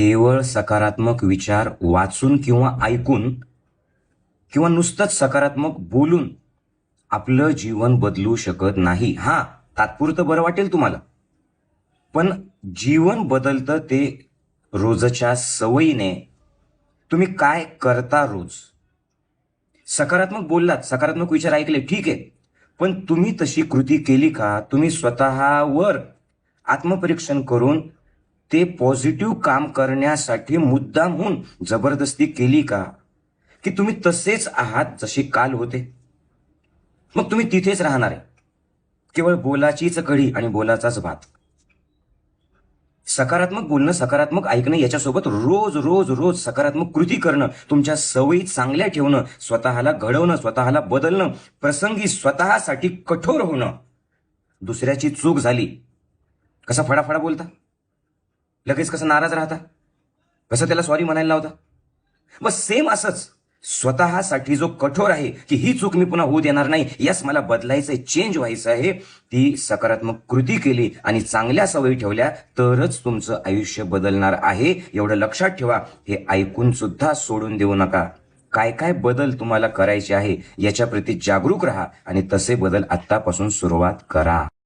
केवळ सकारात्मक विचार वाचून किंवा ऐकून किंवा नुसतंच सकारात्मक बोलून आपलं जीवन बदलू शकत नाही. हा तात्पुरतं बरं वाटेल तुम्हाला. पण जीवन बदलतं ते रोजच्या सवयीने. तुम्ही काय करता रोज? सकारात्मक बोललात सकारात्मक विचार ऐकले ठीक आहे. पण तुम्ही तशी कृती केली का? तुम्ही स्वतःवर आत्मपरीक्षण करून ते पॉझिटिव्ह काम करण्यासाठी मुद्दामहून जबरदस्ती केली का? की तुम्ही तसेच आहात जसे काल होते? मग तुम्ही तिथेच राहणार आहे. केवळ बोलाचीच कढी आणि बोलाचाच भात. सकारात्मक बोलणं सकारात्मक ऐकणं याच्यासोबत रोज रोज रोज सकारात्मक कृती करणं तुमच्या सवयी चांगल्या ठेवणं स्वतःला घडवणं स्वतःला बदलणं प्रसंगी स्वतःसाठी कठोर होणं. दुसऱ्याची चूक झाली. कसा फडाफडा बोलता? लगेच कसं नाराज राहता? कसं त्याला सॉरी म्हणायला लावता? बस सेम असंच. स्वतःसाठी जो कठोर आहे की ही चूक मी पुन्हा होऊ देणार नाही यास मला बदलायचंय चेंज व्हायचं आहे. ती सकारात्मक कृती केली आणि चांगल्या सवयी ठेवल्या तरच तुमचं आयुष्य बदलणार आहे. एवढं लक्षात ठेवा हे ऐकून सुद्धा सोडून देऊ नका. काय काय बदल तुम्हाला करायचे आहे याच्या प्रती जागरूक राहा आणि तसे बदल आत्तापासून सुरुवात करा.